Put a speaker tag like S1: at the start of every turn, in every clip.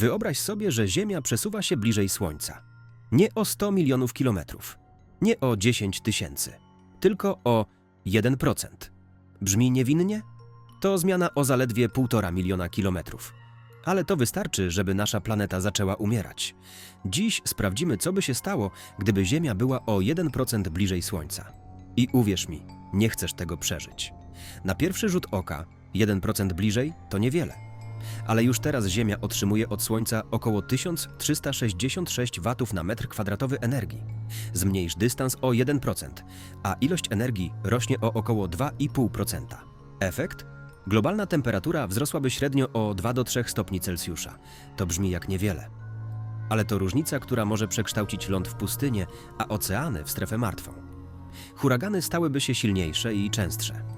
S1: Wyobraź sobie, że Ziemia przesuwa się bliżej Słońca. Nie o 100 milionów kilometrów, nie o 10 tysięcy, tylko o 1%. Brzmi niewinnie? To zmiana o zaledwie 1,5 miliona kilometrów. Ale to wystarczy, żeby nasza planeta zaczęła umierać. Dziś sprawdzimy, co by się stało, gdyby Ziemia była o 1% bliżej Słońca. I uwierz mi, nie chcesz tego przeżyć. Na pierwszy rzut oka 1% bliżej to niewiele. Ale już teraz Ziemia otrzymuje od Słońca około 1366 watów na metr kwadratowy energii. Zmniejsz dystans o 1%, a ilość energii rośnie o około 2,5%. Efekt? Globalna temperatura wzrosłaby średnio o 2 do 3 stopni Celsjusza. To brzmi jak niewiele. Ale to różnica, która może przekształcić ląd w pustynię, a oceany w strefę martwą. Huragany stałyby się silniejsze i częstsze.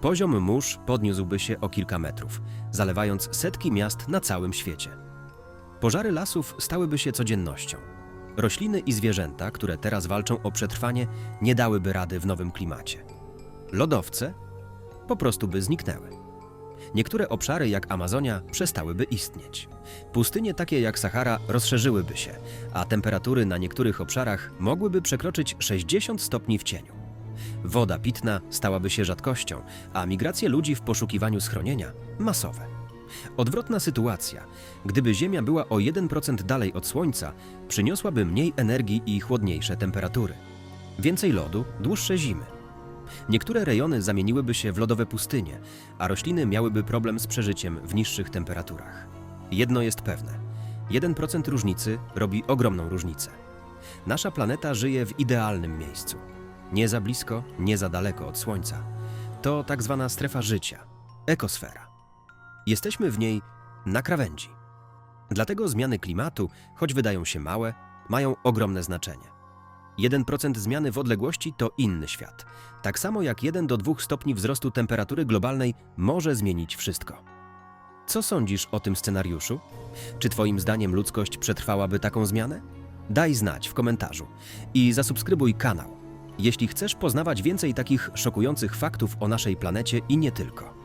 S1: Poziom mórz podniósłby się o kilka metrów, zalewając setki miast na całym świecie. Pożary lasów stałyby się codziennością. Rośliny i zwierzęta, które teraz walczą o przetrwanie, nie dałyby rady w nowym klimacie. Lodowce po prostu by zniknęły. Niektóre obszary, jak Amazonia, przestałyby istnieć. Pustynie takie jak Sahara rozszerzyłyby się, a temperatury na niektórych obszarach mogłyby przekroczyć 60 stopni w cieniu. Woda pitna stałaby się rzadkością, a migracje ludzi w poszukiwaniu schronienia masowe. Odwrotna sytuacja. Gdyby Ziemia była o 1% dalej od Słońca, przyniosłaby mniej energii i chłodniejsze temperatury. Więcej lodu, dłuższe zimy. Niektóre rejony zamieniłyby się w lodowe pustynie, a rośliny miałyby problem z przeżyciem w niższych temperaturach. Jedno jest pewne: 1% różnicy robi ogromną różnicę. Nasza planeta żyje w idealnym miejscu. Nie za blisko, nie za daleko od Słońca. To tak zwana strefa życia, ekosfera. Jesteśmy w niej na krawędzi. Dlatego zmiany klimatu, choć wydają się małe, mają ogromne znaczenie. 1% zmiany w odległości to inny świat. Tak samo jak 1 do 2 stopni wzrostu temperatury globalnej może zmienić wszystko. Co sądzisz o tym scenariuszu? Czy Twoim zdaniem ludzkość przetrwałaby taką zmianę? Daj znać w komentarzu i zasubskrybuj kanał, jeśli chcesz poznawać więcej takich szokujących faktów o naszej planecie i nie tylko.